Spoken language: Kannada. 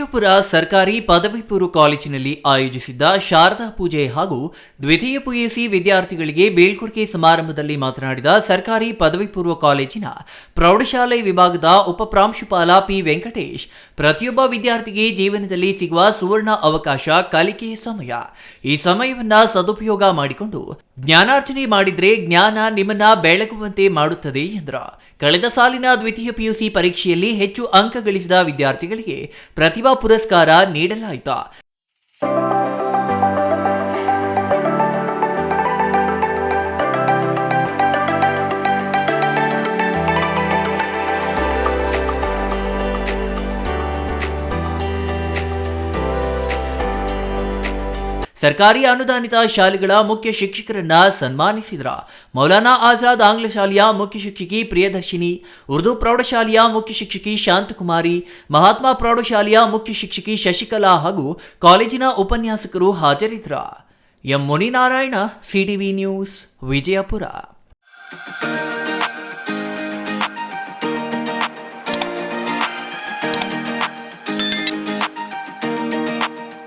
ವಿಜಯಪುರ ಸರ್ಕಾರಿ ಪದವಿ ಪೂರ್ವ ಕಾಲೇಜಿನಲ್ಲಿ ಆಯೋಜಿಸಿದ್ದ ಶಾರದಾ ಪೂಜೆ ಹಾಗೂ ದ್ವಿತೀಯ ಪಿಯುಸಿ ವಿದ್ಯಾರ್ಥಿಗಳಿಗೆ ಬೀಳ್ಕೊಡುಗೆ ಸಮಾರಂಭದಲ್ಲಿ ಮಾತನಾಡಿದ ಸರ್ಕಾರಿ ಪದವಿ ಪೂರ್ವ ಕಾಲೇಜಿನ ಪ್ರೌಢಶಾಲೆ ವಿಭಾಗದ ಉಪಪ್ರಾಂಶುಪಾಲ ಪಿ ವೆಂಕಟೇಶ್, ಪ್ರತಿಯೊಬ್ಬ ವಿದ್ಯಾರ್ಥಿಗೆ ಜೀವನದಲ್ಲಿ ಸಿಗುವ ಸುವರ್ಣ ಅವಕಾಶ ಕಲಿಕೆಯ ಸಮಯ. ಈ ಸಮಯವನ್ನ ಸದುಪಯೋಗ ಮಾಡಿಕೊಂಡು ಜ್ಞಾನಾರ್ಜನೆ ಮಾಡಿದ್ರೆ ಜ್ಞಾನ ನಿಮ್ಮನ್ನ ಬೆಳಗುವಂತೆ ಮಾಡುತ್ತದೆ ಎಂದ್ರ. ಕಳೆದ ಸಾಲಿನ ದ್ವಿತೀಯ ಪಿಯುಸಿ ಪರೀಕ್ಷೆಯಲ್ಲಿ ಹೆಚ್ಚು ಅಂಕ ಗಳಿಸಿದ ವಿದ್ಯಾರ್ಥಿಗಳಿಗೆ ಪ್ರತಿಭಾ ಪುರಸ್ಕಾರ ನೀಡಲಾಯಿತು. ಸರ್ಕಾರಿ ಅನುದಾನಿತ ಶಾಲೆಗಳ ಮುಖ್ಯ ಶಿಕ್ಷಕರನ್ನ ಸನ್ಮಾನಿಸಿದ್ರ. ಮೌಲಾನಾ ಆಜಾದ್ ಆಂಗ್ಲ ಶಾಲೆಯ ಮುಖ್ಯ ಶಿಕ್ಷಕಿ ಪ್ರಿಯದರ್ಶಿನಿ, ಉರ್ದು ಪ್ರೌಢಶಾಲೆಯ ಮುಖ್ಯ ಶಿಕ್ಷಕಿ ಶಾಂತಕುಮಾರಿ, ಮಹಾತ್ಮ ಪ್ರೌಢಶಾಲೆಯ ಮುಖ್ಯ ಶಿಕ್ಷಕಿ ಶಶಿಕಲಾ ಹಾಗೂ ಕಾಲೇಜಿನ ಉಪನ್ಯಾಸಕರು ಹಾಜರಿದ್ರ. M Muninarayana, CTV news, Vijayapura.